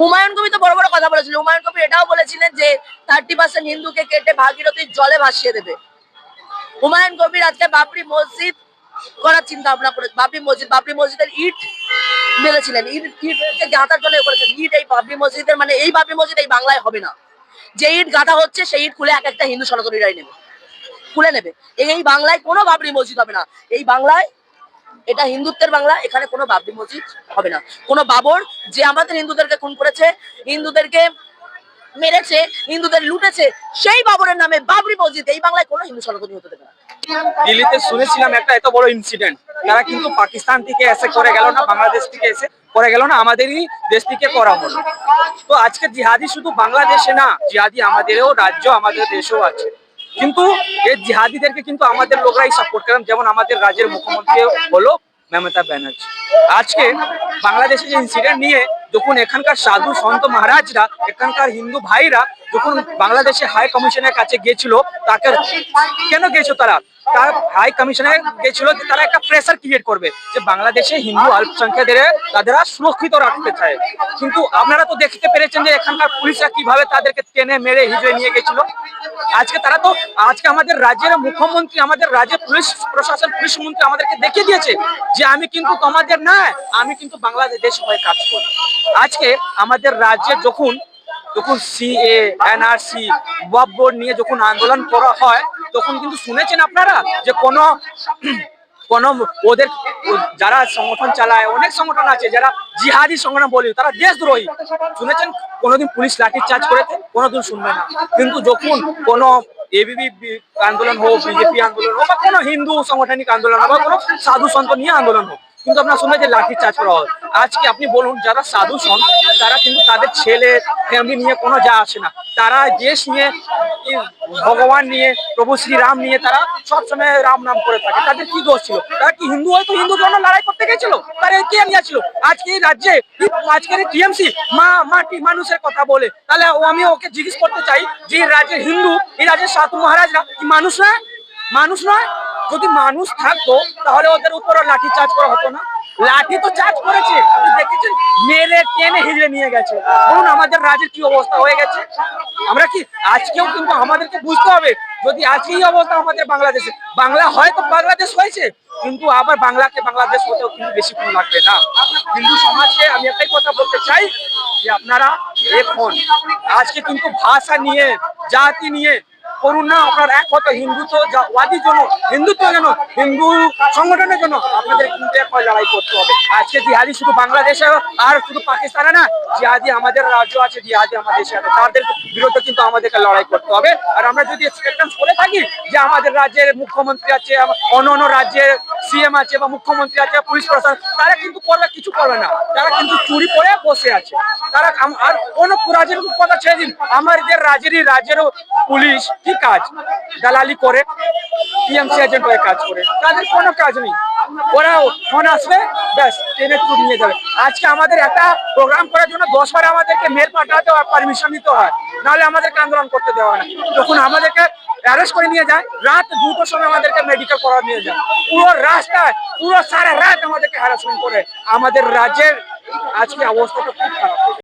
হুমায়ুন কবি তো বড় বড় কথা বলেছিল হুমায়ুন কবি এটাও বলেছিলেন যে থার্টি পার্সেন্ট হিন্দুকে কেটে ভাগীরথীর জলে ভাসিয়ে দেবে। হুমায়ুন কবির আজকে বাবরি মসজিদ করার চিন্তা ভাবনা করে বাবরি মসজিদ, বাবরি মসজিদের ইট মেরেছিলেন ইট ইটকে গাঁথার জন্য করেছেন ইট এই বাবরি মসজিদের মানে এই বাবরি মসজিদ এই বাংলায় হবে না। যে ইট গাঁথা হচ্ছে, সেই ইট খুলে এক একটা হিন্দু সনাতনীরাই নেবে। খুলে নেবে। এই বাংলায় কোনো বাবরি মসজিদ হবে না। এই বাংলায় এটা হিন্দুত্বের বাংলা, এখানে কোনো বাবরি মসজিদ হবে না। কোনো বাবর যে আমাদের হিন্দুদেরকে খুন করেছে, হিন্দুদেরকে মেরেছে, হিন্দুদের লুটেছে, সেই বাবরের নামে বাবরি মসজিদ, এই বাংলায় কোনো হিন্দু সনাতনী হতে দেবে না। দিল্লিতে শুনেছিলাম একটা এত বড় ইনসিডেন্ট তারা কিন্তু পাকিস্তান থেকে এসে করে গেল না, বাংলাদেশ থেকে এসে করে গেল না, আমাদেরই দেশ থেকে করা হলো। তো আজকে জিহাদি শুধু বাংলাদেশে না, জিহাদি আমাদেরও রাজ্য, আমাদের দেশেও আছে। কিন্তু এই জিহাদিদেরকে কিন্তু আমাদের লোকরাই সাপোর্ট করেন, যেমন আমাদের রাজ্যের মুখ্যমন্ত্রী হলো মমতা ব্যানার্জি। আজকে বাংলাদেশে যে ইনসিডেন্ট নিয়ে যখন এখানকার সাধু সন্ত মহারাজরা, এখানকার হিন্দু ভাইরা যখন বাংলাদেশে হাই কমিশনের কাছে গিয়েছিল, তাকে কেন গেছো তারা? তার হাই কমিশনে গেছিল যে তারা একটা প্রেসার ক্রিয়েট করবে যে বাংলাদেশে হিন্দু অল্পসংখ্যাদের তাদেরা সুরক্ষিত রাখতে চায়। কিন্তু আপনারা তো দেখতে পেরেছেন যে এখানকার পুলিশরা কীভাবে তাদেরকে টেনে মেরে হিজড়ে নিয়ে গেছিল। আজকে তারা তো, আজকে আমাদের রাজ্যের মুখ্যমন্ত্রী, আমাদের রাজ্যের পুলিশ প্রশাসন, পুলিশ মন্ত্রী আমাদেরকে দেখিয়ে দিয়েছে যে আমি কিন্তু তোমাদের না, আমি কিন্তু বাংলাদেশ হয়ে কাজ করি আজকে আমাদের রাজ্যে যখন যখন সিএ এনআরসি ওয়াব বোর্ড নিয়ে যখন আন্দোলন করা হয় তখন কিন্তু শুনেছেন আপনারা যে কোনো কোন ওদের যারা সংগঠন চালায়, অনেক সংগঠন আছে যারা জিহাদি সংগঠন বলি, তারা দেশদ্রোহী। শুনেছেন কোনোদিন পুলিশ লাঠি চার্জ করেছে? কোনোদিন শুনবে না। কিন্তু যখন কোনো এবিবি আন্দোলন হোক বিজেপি আন্দোলন হোক, বা কোনো হিন্দু সাংগঠনিক আন্দোলন হোক, বা কোনো সাধু সন্ত নিয়ে আন্দোলন হোক, কিন্তু আপনার শুনবে যে লাঠি চার্জ করা হয়। আজকে আপনি বলুন, যারা সাধু সন্ত, তারা কিন্তু তাদের ছেলে, ফ্যামিলি নিয়ে কোনো যা আসে না। তারা দেশ নিয়ে ভগবান নিয়ে, প্রভু শ্রীরাম নিয়ে তারা সবসময় রাম নাম করে থাকে। তাদের কি দোষ ছিল? তারা কি হিন্দু হয়তো হিন্দু ধর্ম লড়াই করতে গেছিল? তারা কে নিয়েছিল আজকে এই রাজ্যে, আজকের টিএমসি মা, মাটি মানুষের কথা বলে। তাহলে আমি ওকে জিজ্ঞেস করতে চাই, যে রাজ্যের হিন্দু, এই রাজ্যের সাধু মহারাজরা কি মানুষ নয়? মানুষ নয়? যদি মানুষ থাকতো, তাহলে ওদের উপর লাঠি চার্জ করা হতো না। লাঠি তো চার্জ করেছে। আপনি দেখেছেন? মেরে টেনে হিজড়ে নিয়ে গেছে। বলুন, আমাদের রাজ্যের কি অবস্থা হয়ে গেছে? আমরা কি আজকেও কিন্তু আমাদেরকে বুঝতে হবে, যদি আজকেই অবস্থা আমাদের বাংলাদেশে বাংলা হয়তো বাংলাদেশ হয়েছে, কিন্তু আবার বাংলাকে বাংলাদেশ হতেও কিন্তু বেশিক্ষণ লাগবে না। হিন্দু সমাজকে আমি একটাই কথা বলতে চাই, যে আপনারা এখন আজকে কিন্তু ভাষা নিয়ে, জাতি নিয়ে করুন না, আপনার এক হতো হিন্দুত্ব ওয়াদির জন্য, হিন্দুত্ব যেন, হিন্দু সংগঠনের জন্য আপনাদের কিন্তু এক লড়াই করতে হবে। আজকে জিহাদি শুধু বাংলাদেশে আর শুধু পাকিস্তানে না, জিহাদি আমাদের রাজ্য আছে, জিহাদি আমাদের দেশে আছে। তাদের বিরুদ্ধে কিন্তু আমাদেরকে লড়াই করতে হবে। আর আমরা যদি এক্সপেক্টেন্স করে থাকি যে আমাদের রাজ্যের মুখ্যমন্ত্রী আছে অন্য অন্য রাজ্যের সিএম আছে বা মুখ্যমন্ত্রী আছে পুলিশ প্রশাসন, তারা কিন্তু করবে, কিছু করবে না। তারা কিন্তু চুরি পরে বসে আছে। তারা আর কোনো রাজের কথা ছেড়ে দিন। আমার আমাদের রাজেরই, রাজেরও পুলিশ কি কাজ? দালালি করে টিএমসি এজেন্ট হয়ে কাজ করে। তাদের কোনো কাজ নেই। ওরা ফোন আসবে, ব্যাস ট্রেনে টুর নিয়ে যাবে। আজকে আমাদের একটা প্রোগ্রাম করার জন্য দশ বার আমাদেরকে মেল পাঠাতে হয় পারমিশন নিতে হয়। নাহলে আমাদেরকে আন্দোলন করতে দেওয়া না। যখন আমাদেরকে অ্যারেস্ট করে নিয়ে যায়, রাত দুটোর সময় আমাদেরকে মেডিকেল করা নিয়ে যায়। পুরো রাস্তায়, পুরো সারা রাত আমাদেরকে হ্যারাসমেন্ট করে। আমাদের রাজ্যের আজকে অবস্থাটা খুব